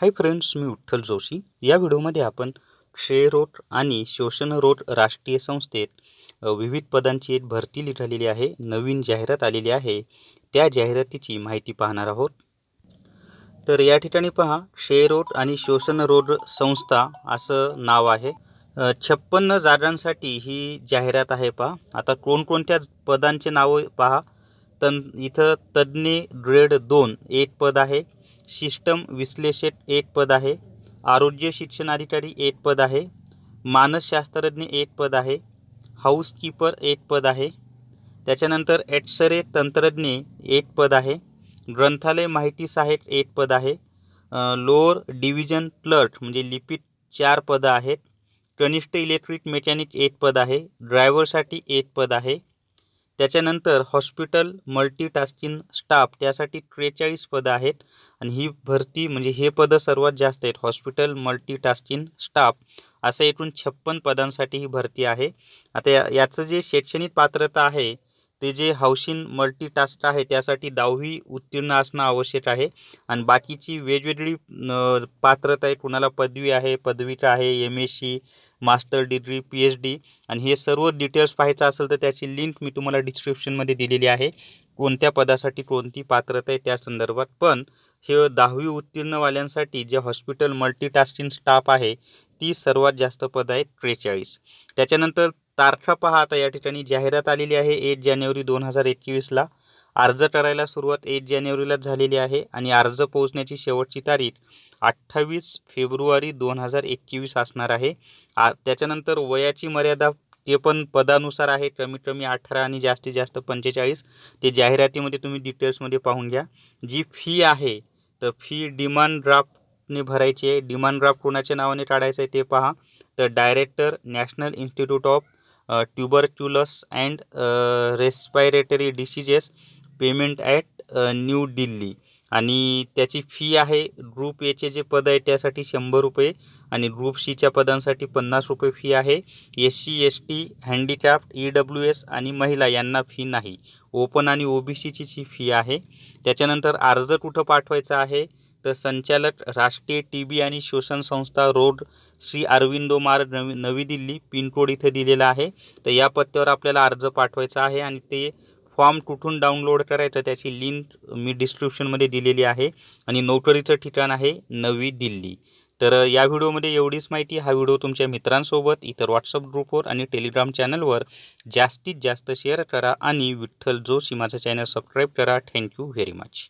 हाय friends मी विठ्ठल जोशी. या व्हिडिओमध्ये आपण क्षय रोड आणि शोषण रोड राष्ट्रीय संस्थेत विविध पदांची एक भरती निघालेली आहे. नवीन जाहिरात आलेली आहे. त्या जाहिरातीची माहिती पाहणार आहोत. तर या ठिकाणी पहा क्षय रोड आणि शोषण रोड संस्था असं नाव आहे. छप्पन्न जागांसाठी ही जाहिरात आहे पहा. आता कोणकोणत्या पदांचे नावं पहा. तन इथं तज्ज्ञ ग्रेड दोन एक पद आहे. सिस्टम विश्लेषक एक पद आहे. आरोग्य शिक्षणाधिकारी एक पद आहे. मानसशास्त्रज्ञ एक पद आहे. हाऊसकीपर एक पद आहे. त्याच्यानंतर एक्सरे तंत्रज्ञ एक पद आहे. ग्रंथालय माहिती सहाय्यक एक पद आहे. लोअर डिव्हिजन क्लर्क म्हणजे लिपिक चार पदं आहेत. कनिष्ठ इलेक्ट्रिक मेकॅनिक एक पद आहे. ड्रायव्हरसाठी एक पद आहे. त्याच्यानंतर हॉस्पिटल मल्टीटास्किंग स्टाफ त्यासाठी त्रेचाळीस पदं आहेत. आणि ही भरती म्हणजे हे पदं सर्वात जास्त आहेत. हॉस्पिटल मल्टीटास्किंग स्टाफ असं एकूण छप्पन पदांसाठी ही भरती आहे. आता या याचं जे शैक्षणिक पात्रता आहे ते जे हाऊसिंग मल्टीटास्क आहे त्यासाठी दहावी उत्तीर्ण असणं आवश्यक आहे. आणि बाकीची वेगवेगळी पात्रता आहे. कुणाला पदवी आहे पदविका आहे M S C master degree P H D आणि हे सर्व डिटेल्स पाहायचं असेल तर त्याची लिंक मी तुम्हाला डिस्क्रिप्शनमध्ये दिलेली आहे. कोणत्या पदासाठी कोणती पात्रता आहे त्या संदर्भात पण हे दहावी उत्तीर्णवाल्यांसाठी जे हॉस्पिटल मल्टीटास्किंग स्टाफ आहे ती सर्वात जास्त पद आहेत त्रेचाळीस. त्याच्यानंतर तारखा पहा आता या ठिकाणी जाहिरात आलेली आहे. एक जानेवारी दोन हजार एकवीसला अर्ज करायला सुरुवात एक जानेवारीलाच झालेली आहे आणि अर्ज पोहोचण्याची शेवटची तारीख अठ्ठावीस फेब्रुवारी दोन हजार एकवीस असणार आहे. आ त्याच्यानंतर वयाची मर्यादा ते पण पदानुसार आहे. कमीत कमी अठरा आणि जास्तीत जास्त पंचेचाळीस. ते जाहिरातीमध्ये तुम्ही डिटेल्समध्ये पाहून घ्या. जी फी आहे तर फी डिमांड ड्राफ्टने भरायची आहे. डिमांड ड्राफ्ट कोणाच्या नावाने काढायचं आहे ते पहा. तर director national institute of tuberculosis and respiratory diseases payment at new Delhi आणि त्याची फी आहे ग्रुप एचे जे पद आहे त्यासाठी शंभर रुपये आणि ग्रुप सीच्या पदांसाठी पन्नास रुपये फी आहे. S C S T handicraft E W S आणि महिला यांना फी नाही. ओपन आणि ओ बी सीची जी फी आहे. त्याच्यानंतर अर्ज कुठं पाठवायचा आहे? तर संचालक राष्ट्रीय टी बी आणि शोषण संस्था रोड श्री अरविंदो मार्ग नवी नवी दिल्ली पिनकोड इथं दिलेला आहे. तर या पत्त्यावर आपल्याला अर्ज पाठवायचा आहे आणि ते फॉर्म कुठून डाउनलोड करायचं त्याची लिंक मी डिस्क्रिप्शनमध्ये दिलेली आहे आणि नोटरीचं ठिकाण आहे नवी दिल्ली. तर या व्हिडिओमध्ये एवढीच माहिती. हा व्हिडिओ तुमच्या मित्रांसोबत इतर व्हॉट्सअप ग्रुपवर आणि टेलिग्राम चॅनलवर जास्तीत जास्त शेअर करा आणि विठ्ठल जोशी माझं चॅनल सबस्क्राईब करा. Thank you very much